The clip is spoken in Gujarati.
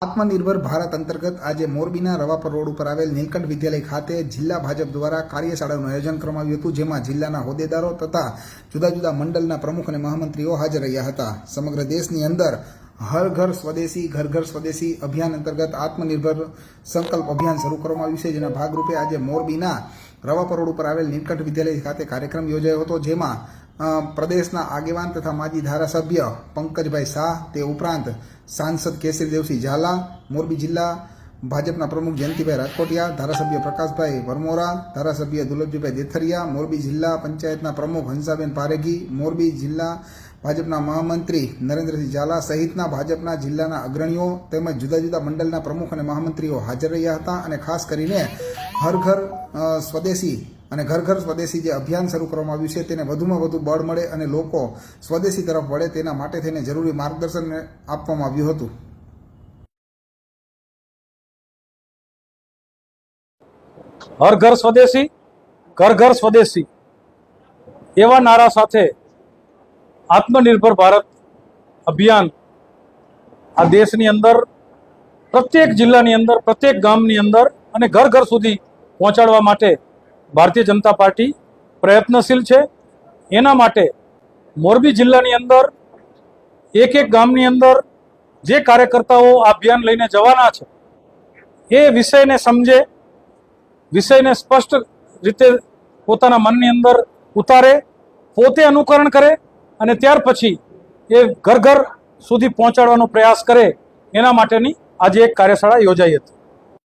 આત્મનિર્ભર ભારત અંતર્ગત આજે મોરબીના રવાપર રોડ ઉપર આવેલ નીલકંઠ વિદ્યાલય ખાતે જિલ્લા ભાજપ દ્વારા કાર્યશાળાનું આયોજન કરવામાં આવ્યું હતું, જેમાં જિલ્લાના હોદ્દેદારો તથા જુદા જુદા મંડળના પ્રમુખ અને મહામંત્રીઓ હાજર રહ્યા હતા. સમગ્ર દેશની અંદર હર ઘર સ્વદેશી, ઘર ઘર સ્વદેશી અભિયાન અંતર્ગત આત્મનિર્ભર સંકલ્પ અભિયાન શરૂ કરવામાં આવ્યું છે, જેના ભાગરૂપે આજે મોરબીના રવાપર રોડ ઉપર આવેલ નીલકંઠ વિદ્યાલય ખાતે કાર્યક્રમ યોજાયો હતો, જેમાં પ્રદેશના આગેવાન તથા માજી ધારાસભ્ય પંકજભાઈ શાહ, તે ઉપરાંત સાંસદ કેસરીદેવસિંહ ઝાલા, મોરબી જિલ્લા ભાજપના પ્રમુખ જયંતિભાઈ રાજકોટિયા, ધારાસભ્ય પ્રકાશભાઈ વરમોરા, ધારાસભ્ય દુલભજીભાઈ દેથરિયા, મોરબી જિલ્લા પંચાયતના પ્રમુખ હંસાબેન પારેગી, મોરબી જિલ્લા ભાજપના મહામંત્રી નરેન્દ્રસિંહ ઝાલા સહિતના ભાજપના જિલ્લાના અગ્રણીઓ તેમજ જુદા જુદા મંડળના પ્રમુખ અને મહામંત્રીઓ હાજર રહ્યા હતા અને ખાસ કરીને હર ઘર સ્વદેશી અને ઘર ઘર સ્વદેશી જે અભિયાન શરૂ કરવામાં આવ્યું છે તેને વધુમાં વધુ બળ મળે અને લોકો સ્વદેશી તરફ વળે તેના માટે થઈને જરૂરી માર્ગદર્શન આપવામાં આવ્યું હતું. હર ઘર સ્વદેશી, ઘર ઘર સ્વદેશી એવા નારા સાથે આત્મનિર્ભર ભારત અભિયાન આ દેશની અંદર, પ્રત્યેક જિલ્લાની અંદર, પ્રત્યેક ગામની અંદર અને ઘર ઘર સુધી પહોંચાડવા માટે ભારતીય જનતા પાર્ટી પ્રયત્નશીલ છે. એના માટે મોરબી જિલ્લાની અંદર, એક એક ગામની અંદર જે કાર્યકર્તાઓ આ અભિયાન લઈને જવાના છે, એ વિષયને સમજે, વિષયને સ્પષ્ટ રીતે પોતાના મનની અંદર ઉતારે, પોતે અનુકરણ કરે અને ત્યાર પછી એ ઘર ઘર સુધી પહોંચાડવાનો પ્રયાસ કરે એના માટેની આજે એક કાર્યશાળા યોજાઈ હતી.